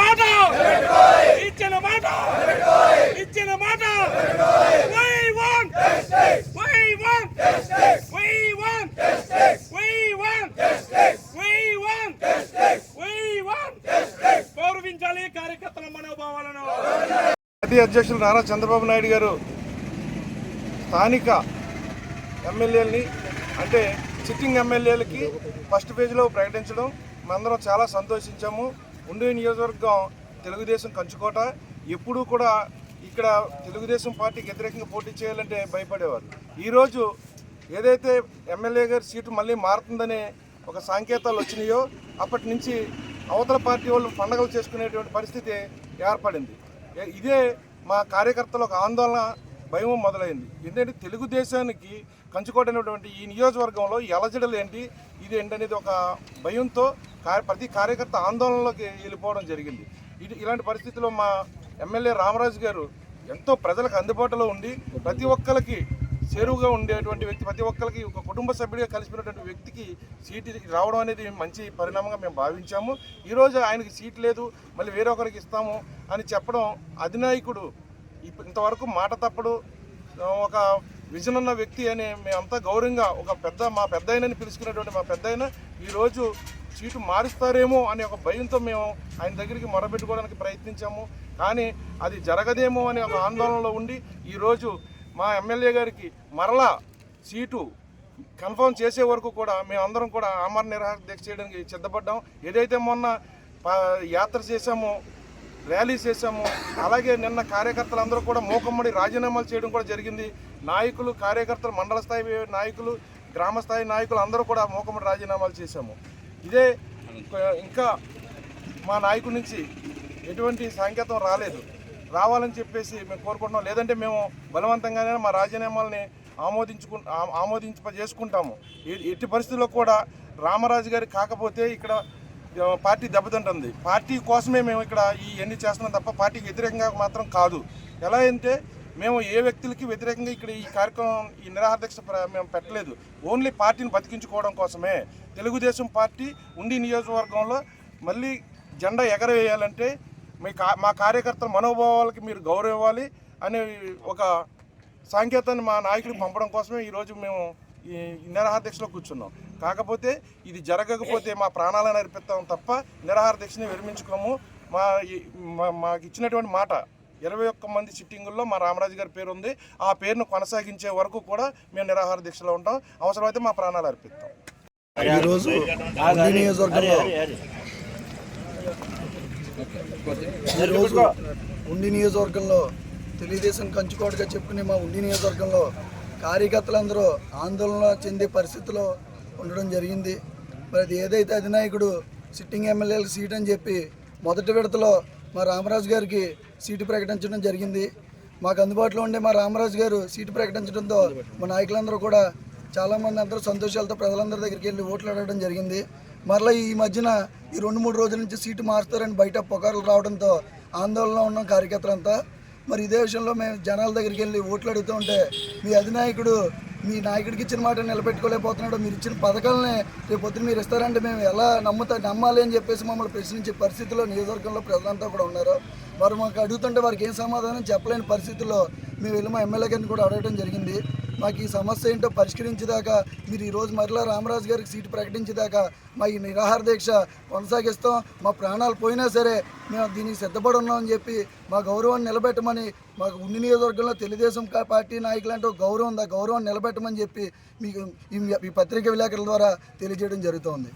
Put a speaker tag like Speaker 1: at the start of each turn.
Speaker 1: మాట. ఇచ్చిన మాట. ఇచ్చిన మాట. వన్ గౌరవించాలి కార్యకర్తల మనోభావాలను. అధ్యక్షులు నారా చంద్రబాబు నాయుడు గారు స్థానిక ఎమ్మెల్యేలని అంటే సిట్టింగ్ ఎమ్మెల్యేలకి ఫస్ట్ పేజీలో ప్రకటించడం. మనందరం చాలా సంతోషించాము. ఉండే నియోజకవర్గం తెలుగుదేశం కంచుకోట. ఎప్పుడూ కూడా ఇక్కడ తెలుగుదేశం పార్టీకి వ్యతిరేకంగా పోటీ చేయాలంటే భయపడేవారు. ఈరోజు ఏదైతే ఎమ్మెల్యే గారి సీటు మళ్ళీ మారుతుందనే ఒక సంకేతాలు వచ్చినాయో అప్పటి నుంచి అవతల పార్టీ వాళ్ళు పండగలు చేసుకునేటువంటి పరిస్థితి ఏర్పడింది. ఇదే మా కార్యకర్తల ఒక ఆందోళన భయం మొదలైంది. ఎందుకంటే తెలుగుదేశానికి కంచుకోటైనటువంటి ఈ నియోజకవర్గంలో ఈ ఏంటి ఇది ఏంటనేది ఒక భయంతో ప్రతి కార్యకర్త ఆందోళనలోకి వెళ్ళిపోవడం జరిగింది. ఇది ఇలాంటి పరిస్థితిలో మా ఎమ్మెల్యే రామరాజు గారు ఎంతో ప్రజలకు అందుబాటులో ఉండి ప్రతి ఒక్కరికి చేరువుగా ఉండేటువంటి వ్యక్తి ప్రతి ఒక్కరికి ఒక కుటుంబ సభ్యుడిగా కలిసిపోయినటువంటి వ్యక్తికి సీటు రావడం అనేది మంచి పరిణామంగా మేము భావించాము. ఈరోజు ఆయనకి సీట్ లేదు మళ్ళీ వేరొకరికి ఇస్తాము అని చెప్పడం అధినాయకుడు ఇంతవరకు మాట తప్పడు ఒక విజన్ ఉన్న వ్యక్తి అని మేమంతా గౌరవంగా ఒక పెద్ద మా పెద్ద ఆయనని పిలుచుకున్నటువంటి మా పెద్ద ఈరోజు సీటు మారుస్తారేమో అనే ఒక భయంతో మేము ఆయన దగ్గరికి మొరబెట్టుకోవడానికి ప్రయత్నించాము. కానీ అది జరగదేమో అనే ఒక ఆందోళనలో ఉండి ఈరోజు మా ఎమ్మెల్యే గారికి మరలా సీటు కన్ఫర్మ్ చేసే వరకు కూడా మేమందరం కూడా ఆమర నిరాహార దీక్ష చేయడానికి సిద్ధపడ్డాం. ఏదైతే మొన్న యాత్ర చేశామో ర్యాలీ చేశాము అలాగే నిన్న కార్యకర్తలందరూ కూడా మూకమ్మడి రాజీనామాలు చేయడం కూడా జరిగింది. నాయకులు కార్యకర్తలు మండల స్థాయి నాయకులు గ్రామ స్థాయి నాయకులు అందరూ కూడా మూకమ్మడి రాజీనామాలు చేశాము. ఇదే ఇంకా మా నాయకుడి నుంచి ఎటువంటి సంకేతం రాలేదు. రావాలని చెప్పేసి మేము కోరుకుంటున్నాం. లేదంటే మేము బలవంతంగానే మా రాజీనామాలని ఆమోదించుకు ఆ- చేసుకుంటాము. ఎట్టి పరిస్థితుల్లో కూడా రామరాజు గారి కాకపోతే ఇక్కడ పార్టీ దెబ్బతింటుంది. పార్టీ కోసమే మేము ఇక్కడ ఈ ఎన్ని చేస్తున్నాం తప్ప పార్టీకి వ్యతిరేకంగా మాత్రం కాదు. ఎలా అంటే మేము ఏ వ్యక్తులకి వ్యతిరేకంగా ఇక్కడ ఈ కార్యక్రమం ఈ నిరాహారదీక్ష ప్ర- మేము పెట్టలేదు. ఓన్లీ పార్టీని బతికించుకోవడం కోసమే. తెలుగుదేశం పార్టీ ఉండి నియోజకవర్గంలో మళ్ళీ జెండా ఎగరవేయాలంటే మీ కా మా కార్యకర్తల మనోభావాలకి మీరు గౌరవివ్వాలి అనే ఒక సాంకేతాన్ని మా నాయకుడికి పంపడం కోసమే ఈరోజు మేము ఈ నిరాహారదీక్షలో కూర్చున్నాం. కాకపోతే ఇది జరగకపోతే మా ప్రాణాలను అర్పిస్తాం తప్ప నిరాహార దీక్షని విరమించుకోము. మా మా- మాకు ఇచ్చినటువంటి మాట ఇరవై ఒక్క మంది సిట్టింగుల్లో మా రామరాజు గారి పేరు ఉంది. ఆ పేరును కొనసాగించే వరకు కూడా మేము నిరాహార దీక్షలో ఉంటాం. అవసరమైతే మా ప్రాణాలు అర్పిస్తాం.
Speaker 2: ఈరోజు ఉండి నియోజకవర్గంలో ఈరోజు ఉండి నియోజకవర్గంలో తెలుగుదేశం కంచుకోటగా చెప్పుకునే మా ఉండి నియోజకవర్గంలో కార్యకర్తలందరూ ఆందోళన చెందే పరిస్థితిలో ఉండడం జరిగింది. మరి అది ఏదైతే అధినాయకుడు సిట్టింగ్ ఎమ్మెల్యేలకు సీట్ అని చెప్పి మొదటి విడతలో మా రామరాజు గారికి సీటు ప్రకటించడం జరిగింది. మాకు అందుబాటులో ఉండే మా రామరాజు గారు సీటు ప్రకటించడంతో మా నాయకులందరూ కూడా చాలామంది అందరూ సంతోషాలతో ప్రజలందరి దగ్గరికి వెళ్ళి ఓట్లు అడగడం జరిగింది. మరలా ఈ మధ్యన ఈ రెండు మూడు రోజుల నుంచి సీటు మారుస్తారని బయట పొకారులు రావడంతో ఆందోళనలో ఉన్నాం కార్యకర్తలంతా. మరి ఇదే విషయంలో మేము జనాల దగ్గరికి వెళ్ళి ఓట్లు అడుగుతూ ఉంటే మీ అధినాయకుడు మీ నాయకుడికి ఇచ్చిన మాట నిలబెట్టుకోలేకపోతున్నాడు మీరు ఇచ్చిన పథకాలని రేపొద్దున మీరు ఇస్తారంటే మేము ఎలా నమ్ముతా నమ్మాలి అని చెప్పేసి మమ్మల్ని ప్రశ్నించే పరిస్థితిలో నియోజకవర్గంలో ప్రజలంతా కూడా ఉన్నారు. వారు మాకు అడుగుతుంటే వారికి ఏం సమాధానం చెప్పలేని పరిస్థితుల్లో మేము వెళ్ళి మా ఎమ్మెల్యే గారిని కూడా అడగడం జరిగింది. మాకు ఈ సమస్య ఏంటో పరిష్కరించేదాకా మీరు ఈరోజు మరలా రామరాజు గారికి సీటు ప్రకటించేదాకా మా ఈ నిరాహార దీక్ష కొనసాగిస్తాం. మా ప్రాణాలు పోయినా సరే మేము దీనికి సిద్ధపడి ఉన్నామని చెప్పి మా గౌరవాన్ని నిలబెట్టమని మాకు ఉన్ని నియోజకవర్గంలో తెలుగుదేశం పార్టీ నాయకులంటే ఒక గౌరవం ఉంది. ఆ గౌరవం నిలబెట్టమని చెప్పి మీకు ఈ పత్రిక విలేకరుల ద్వారా తెలియజేయడం జరుగుతోంది.